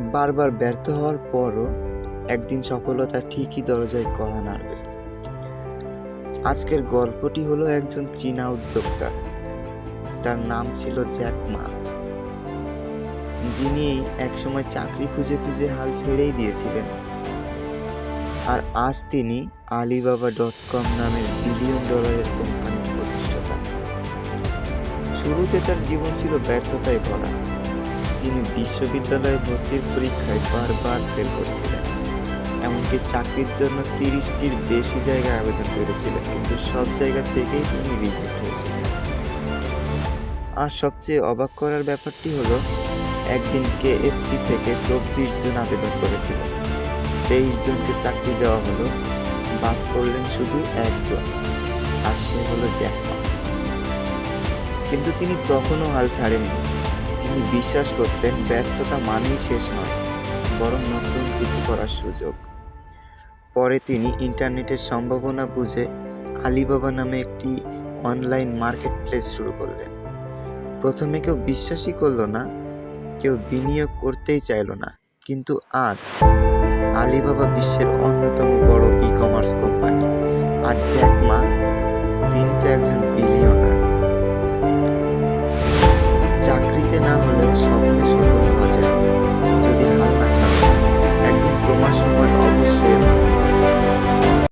বারবার ব্যর্থ হওয়ার পরও একদিন সফলতা ঠিকই দরজায় কড়া নাড়বে। আজকের গল্পটি হলো একজন চীনা উদ্যোক্তা। তার নাম ছিল জ্যাক মা। যিনি একসময় চাকরি খুঁজে খুঁজে হাল ছেড়েই দিয়েছিলেন। আর আজ তিনি আলিবাবা ডট কম নামের বিলিয়ন ডলারের কোম্পানির প্রতিষ্ঠাতা। শুরুতে তার জীবন ছিল ব্যর্থতায় ভরা। তিনি বিশ্ববিদ্যালয়ে ভর্তির পরীক্ষায় বারবার ফেল করছিলেন। এমনকি চাকরির জন্য তিরিশটির বেশি জায়গায় আবেদন করেছিলেন, কিন্তু সব জায়গা থেকেই তিনি রিজেক্ট হয়েছিলেন। আর সবচেয়ে অবাক করার ব্যাপারটি হলো, একদিন কে কেএফসি থেকে চব্বিশ জন আবেদন করেছিলেন। তেইশ জনকে চাকরি দেওয়া হলো, বাদ পড়লেন শুধু একজন, আর সে হলো জ্যাকমা। কিন্তু তিনি তখনও হাল ছাড়েননি। তিনি বিশ্বাস করতেন ব্যর্থতা মানেই শেষ নয়, বরং নতুন কিছু করার সুযোগ। পরে তিনি ইন্টারনেটের সম্ভাবনা বুঝে আলিবাবা নামে একটি অনলাইন মার্কেট প্লেস শুরু করলেন। প্রথমে কেউ বিশ্বাসই করল না, কেউ বিনিয়োগ করতেই চাইলো না, কিন্তু আজ আলিবাবা বিশ্বের অন্যতম বড় ই কমার্স কোম্পানি আর জ্যাক মা, তিনি তো একজন চাকরিতে না